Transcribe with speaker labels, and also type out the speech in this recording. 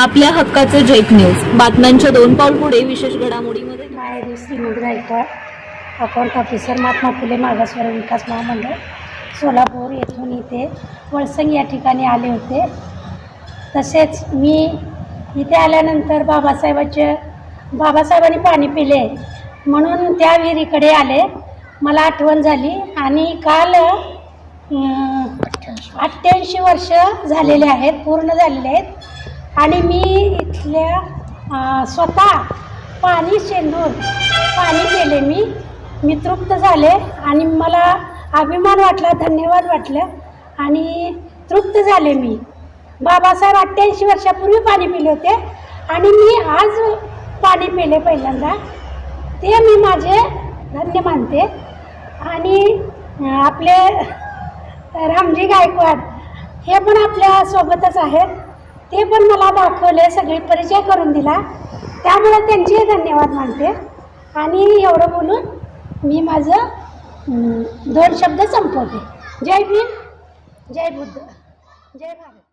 Speaker 1: आपल्या हक्काचं jet news बातम्यांच्या दोन पाऊल पुढे विशेष घडामोडीमध्ये.
Speaker 2: माहेरी श्रीमंत गायकवाड अकाउंट ऑफिसर महात्मा फुले मागासवर्ग विकास महामंडळ सोलापूर येथून इथे वळसंग या ठिकाणी आले होते. तसेच मी इथे आल्यानंतर बाबासाहेबाचे बाबासाहेबांनी पाणी पिले म्हणून त्या विहिरीकडे आले. मला आठवण झाली आणि काल अठ्ठ्याऐंशी वर्ष झालेले आहेत पूर्ण झालेले आहेत. आणि मी इथल्या स्वतः पाणी शेंदून पाणी केले मी. मी तृप्त झाले आणि मला अभिमान वाटला धन्यवाद वाटलं आणि तृप्त झाले मी. बाबासाहेब अठ्ठ्याऐंशी वर्षापूर्वी पाणी पिले होते आणि मी आज पाणी पिले पहिल्यांदा. ते मी माझे धन्य मानते. आणि आपले रामजी गायकवाड हे पण आपल्या सोबतच आहेत. ते पण मला दाखवले सगळी परिचय करून दिला. त्यामुळे त्यांचेही धन्यवाद मानते. आणि एवढं बोलून मी माझं दोन शब्द संपवते. जय भीम जय बुद्ध जय भारत.